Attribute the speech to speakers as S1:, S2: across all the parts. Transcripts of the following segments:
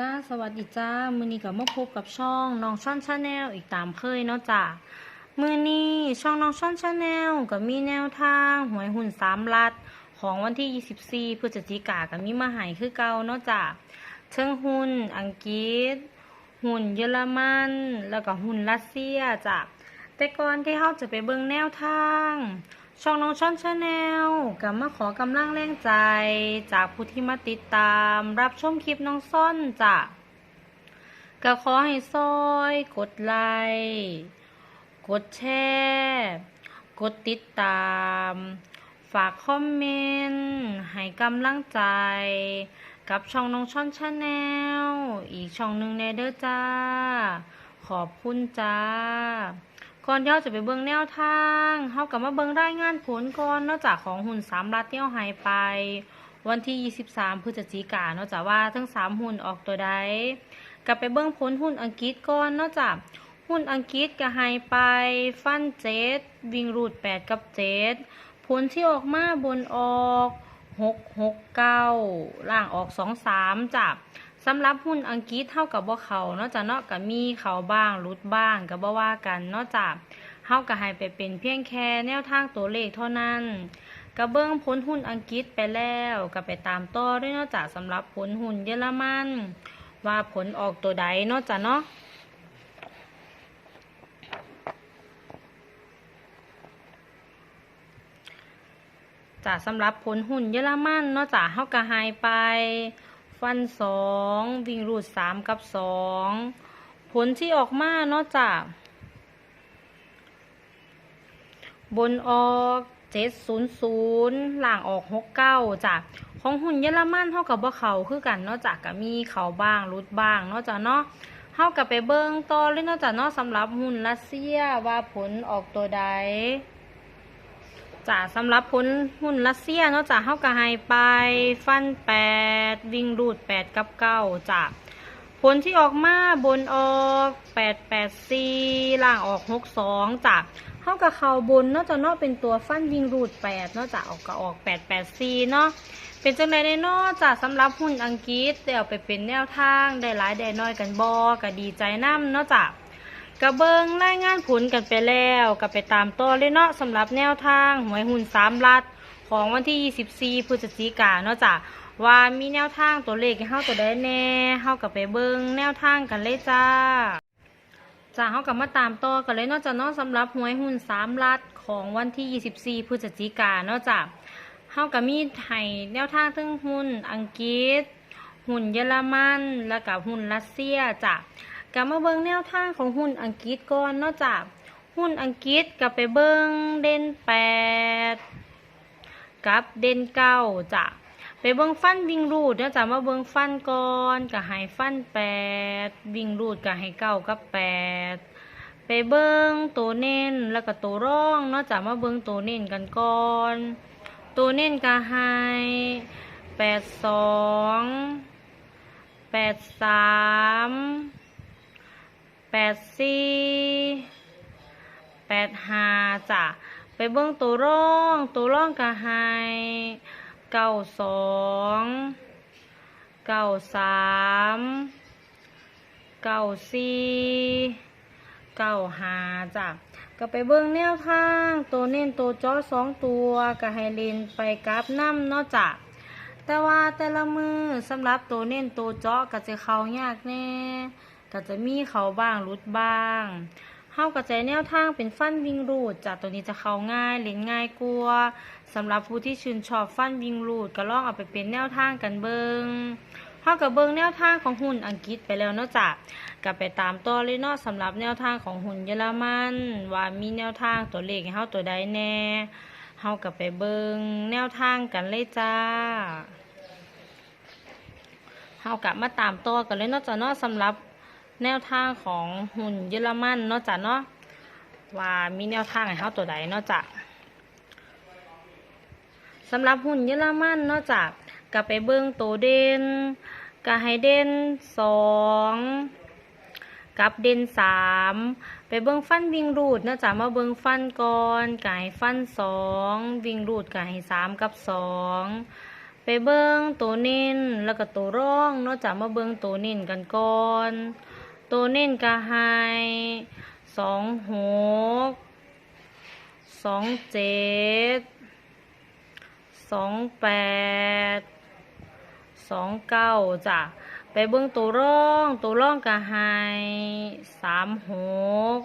S1: จ้าสวัสดีจ้า มือนี้กับมาพบกับช่องน้องช่อนชาแนลอีกตามเคยเนาะจ้ามือนี้ช่องน้องช่อนชาแนลกับมีแนวทางหวยหุ่นสามลัด ของวันที่ 24พฤศจิกากับมีมาหายคือเก่าเนาะจ้าเชิงหุ่นอังกฤษ หุ่นเยอรมัน แล้วก็หุ่นรัสเซียจ้ะแต่ก่อนที่เขาจะไปเบิ่งแนวทาง ช่องน้องช่อนชาแนลกับมาขอกำลังแรงใจ จากผู้ที่มาติดตาม รับชมคลิปน้องซ่อนจ้ะก็ขอให้ซอย กดไลค์กดแชร์กดติดตาม ฝากคอมเมนต์ให้กำลังใจ กับช่องน้องช่อนชาแนลอีกช่องหนึ่งในเด้อจ้า ขอบคุณจ้า ก่อนที่เราจะไปเบิ่งแนวทางเฮากลับมาเบิ่งรายงานผลก่อนนอกจากของหุ่นสามรัดเที่เอาหายไป วันที่ 23 พฤศจิกายนนอกจากว่าทั้ง 3 หุ่นออกตัวใดกลับไปเบิ่งผลหุ่นอังกฤษก่อนนอกจากหุ่นอังกฤษก็หายไป ฟันเจ็ดวิ่งรูด 8 กับ 7 ผลที่ออกมาบนออก 6 6 9ล่างออก 2 3จ้ะ สำหรับหุ้นอังกฤษเท่ากับบ่เขานอกจากเนาะกับมีเขาบ้างรุดบ้างกับบ่ว่ากันนอกจากเฮาก็ให้ไปเป็นเพียงแค่แนวทางตัวเลขเท่านั้นก็เบิ่งผลหุ้นอังกฤษไปแล้วก็ไปตามต่อด้วยนอกจากสำหรับผลหุ้นเยอรมัน ว่าผลออกตัวใดนอกจากเนาะจากสำหรับผลหุ้นเยอรมันนอกจากเฮาก็ให้ไป ฟันสองวิ่งรูดสามกับสองผลที่ออกมาเนอกจากบนออกเจ็ดศูนย์ศูนย์หล่างออกหกเก้าจากของหุ่นเยอรมันเท่ากับว่าเขาคือกันเนอกจากก็มีเขาบ้างรุดบ้างเนอกจากเนาะเท่ากับไปเบิ้งต่อเลยนอกจากเนาะสำหรับหุ่นรัสเซียว่าผลออกตัวใด จ้าสำหรับผลหุ้นรัสเซียเนาะจ้าเฮาก็ให้ไปฟันแปดวิ่งรูดแปดกับเก้าจ้าผลที่ออกมาบนออกแปดแปดสี่ล่างออกหกสองจ้าเฮากับเขาบนเนาะจ้าเนาะเป็นตัวฟันวิ่งรูดแปดเนาะจ้าออกก็ออกแปดแปดสี่เนาะเป็นจังไดได้เนาะจ้าสำหรับหุ้นอังกฤษได้เอาไปเป็นแนวทางได้หลายได้น้อยกันบอก็ดีใจนํเนาะจ้า กระเบิงรายงานผลกันไปแล้วก็ไปตามต่อเลยเนาะสำหรับแนวทางหวยหุ่นสามลัดของวันที่ 24 พฤศจิกายนเนาะจ้ะว่ามีแนวทางตัวเลขให้เฮาตัวใดแน่เฮากับไปเบิงแนวทางกันเลยจ้าจ้าเฮากับมาตามต่อกันเลยเนาะจ้ะเนาะสำหรับหวยหุ่นสามลัดของวันที่ 24 พฤศจิกายนเนาะจ้ะเฮากับมีให้แนวทางทั้งหุ้นอังกฤษ หุ่นเยอรมัน แล้วกับหุ่นรัสเซียจ้ะ กลับมาเบิ่งแนวทางของหุ้นอังกฤษก่อนนอกจากหุ้นอังกฤษกับไปเบิ่งเด่นแปดกับเด่นเก้าจ้ะไปเบิ่งฟันวิ่งรูดนอกจากมาเบิ่งฟันก่อนกับให้ฟันแปดวิ่งรูดกับให้เก้ากับแปดไปเบิ่งตัวเน้นแล้วก็ตัวร่องนอกจากมาเบิ่งตัวเน้นกันก่อน ตัวเน้นกับให้แปดสองแปดสาม แปดสี่แปดห้าจ้ะไปเบิ้งตัวร่องตัวร่องกะไฮเก้าสองเก้าสามเก้าสี่เก้าห้าจ้ะก็ไปเบิ้งแนวทางตัวเน้นตัวจอสองตัวกะไฮเลนไปกราฟน้ำเนอกจากแต่ว่าแต่ละมือสำหรับตัวเน้นตัวจาะก็จะเข้ายากแน่ ก็จะมีเขาบ้างรุดบ้างเฮากระจายแนวทางเป็นฟันวิ่งรูดจากตัวนี้จะเข้าง่ายเล่นง่ายกลัวสำหรับผู้ที่ชื่นชอบฟันวิ่งรูดก็ลองเอาไปเป็นแนวทางกันเบิงเฮากับเบิงแนวทางของหุ่นอังกฤษไปแล้วเนาะจ้ะก็ไปตามต่อเลยเนาะสำหรับแนวทางของหุ่นเยอรมันว่ามีแนวทางตัวเลขให้เฮาตัวใดแน่เฮากับไปเบิงแนวทางกันเลยจ้าเฮากลับมาตามต่อกันเลยเนาะจ้ะเนาะสำหรับ แนวทางของหุ่นเยอรมันเนาะจ้ะเนาะว่ามีแนวทางให้เฮาตัวใดเนาะจ้ะสำหรับหุ่นเยอรมันเนาะจ้ะก็ไปเบิ่งตัวเด่นก็ให้เด่นสองกับเด่นสามไปเบิ่งฟันวิ่งรูดนาะจ้ะมาเบิ่งฟันก่อนก็ให้ฟันสองวิ่งรูดก็ให้สามกับสองไปเบิ่งตัวเน้นแล้วก็ตัวร่องเนาะจ้ะมาเบิ่งตัวเน้นกันก่อน ตัวเน้นก็ให้สองหกสองเจ็ดสองแปดสองเก้าจ้ะไปเบิ่งตัวร่องตัวร่องก็ให้สามหก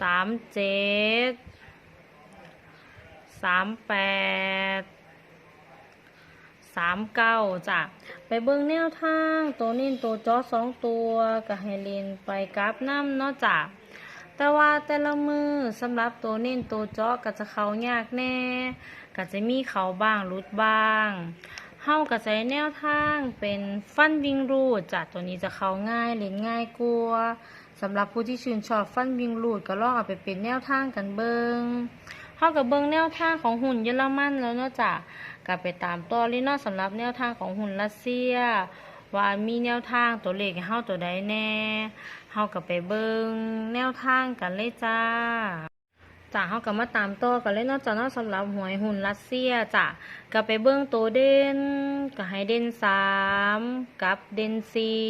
S1: สามเจ็ดสามแปด สามเก้าจ้ะไปเบิ่งแนวทางตัวนี้ตัวจอสองตัวกับไฮเลนไปกราฟน้ำเนาะจ้ะแต่ว่าแต่ละมือสำหรับตัวนี้ตัวจอก็จะเขายากแน่ก็จะมีเขาบ้างรุดบ้างเฮาก็ใช้แนวทางเป็นฟันวิงรูดจ้ะตัวนี้จะเขาง่ายเล่นง่ายกลัวสำหรับผู้ที่ชื่นชอบฟันวิงรูดก็ลองเอาไปเป็นแนวทางกันเบิงเฮากับเบิงแนวทางของหุ่นเยอรมันแล้วเนาะจ้ะ ก็ไปตามต่อเลยเนาสำหรับแนวทางของหุ่นรัสเซีย ว่ามีแนวทางตัวเลขให้เฮาตัวใดแน่เฮาก็ไปเบิ่งแนวทางกันเลยจ้าจ้าเฮาก็มาตามต่อกันเลยนาะจ้าเนาะสำหรับหวยหุ่นรัสเซียจ้ะก็ไปเบิ่งตัวเด่นก็ให้เด่นสามกับเด่นสี่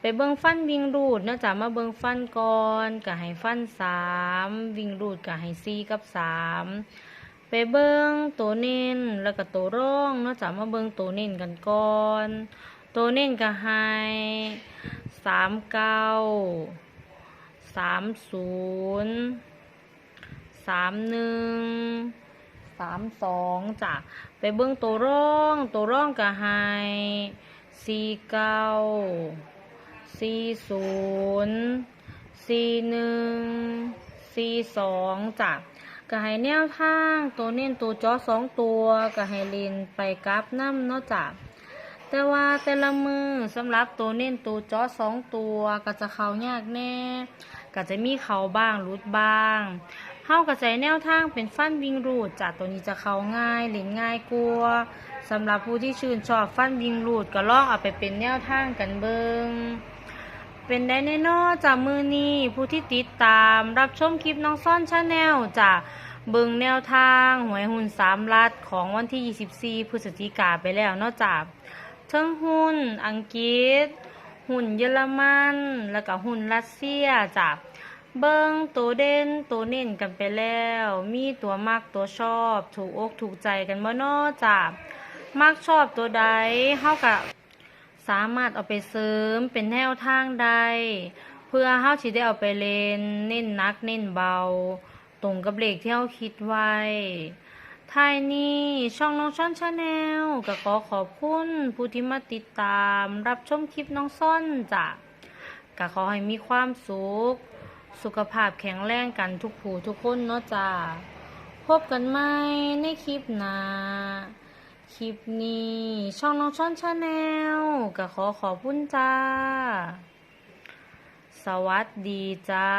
S1: ไปเบิ่งฟันวิ่งรูดเนาะจ้ะมาเบิ่งฟันก่อนก็ให้ฟันสามวิ่งรูดก็ให้สี่กับสาม ไปเบิ่งตัวเน้นแล้วก็ตัวร่องเนาะจ้ะมาเบิ่งตัวเน้นกันก่อน ตัวเน้นก็ให้สามเก้าสามศูนย์สามหนึ่งสามสองจ้ะไปเบิ่งตัวร่อง ตัวร่องก็ให้สี่เก้าสี่ศูนย์สี่หนึ่งสี่สองจ้ะ ก็ให้แนวทางตัวเน้นตัวจอสองตัวก็ให้เล่นไปกราฟน้ำเนาะจ้ะแต่ว่าแต่ละมือสำหรับตัวเน้นตัวจอสองตัวก็จะเข้ายากแน่ก็จะมีเขาบ้างรุดบ้างเฮาก็ใช้แนวทางเป็นฟันวิงรูดจ้ะตัวนี้จะเข้าง่ายเล่นง่ายกลัวสำหรับผู้ที่ชื่นชอบฟันวิงรูดก็ลองเอาไปเป็นแนวทางกันเบิง เป็นได้แน่นอนจากมือนี้ผู้ที่ติดตามรับชมคลิปน้องซ่อนชาแนลจากเบิงแนวทางหวยหุ้นสามลัดของวันที่ 24 พฤศจิกาไปแล้วนอกจากเทิงหุ้นอังกฤษ หุ้นเยอรมัน แล้วก็หุ้นรัสเซียจากเบิงตัวเด่นตัวเน่นกันไปแล้ว มีตัวมักตัวชอบ ถูกอกถูกใจกันบ่เนอจากมักชอบตัวใดเฮากับ สามารถเอาไปเสริมเป็นแนวทางใด เพื่อเฮาสิได้เอาไปเล่นเน้นนักเน้นเบา ตรงกับเลขที่เฮาคิดไว้ท้ายนี้ช่องน้องช่อนชาแนลก็ขอขอบคุณผู้ที่มาติดตามรับชมคลิปน้องซ่อนจ้ะก็ขอให้มีความสุข สุขภาพแข็งแรงกันทุกผู้ทุกคนเนาะจ้ะพบกันใหม่ในคลิปหน้า คลิปนี้ ช่องน้องช่อนชาแนลก็ขอขอบคุณจ้า สวัสดีจ้า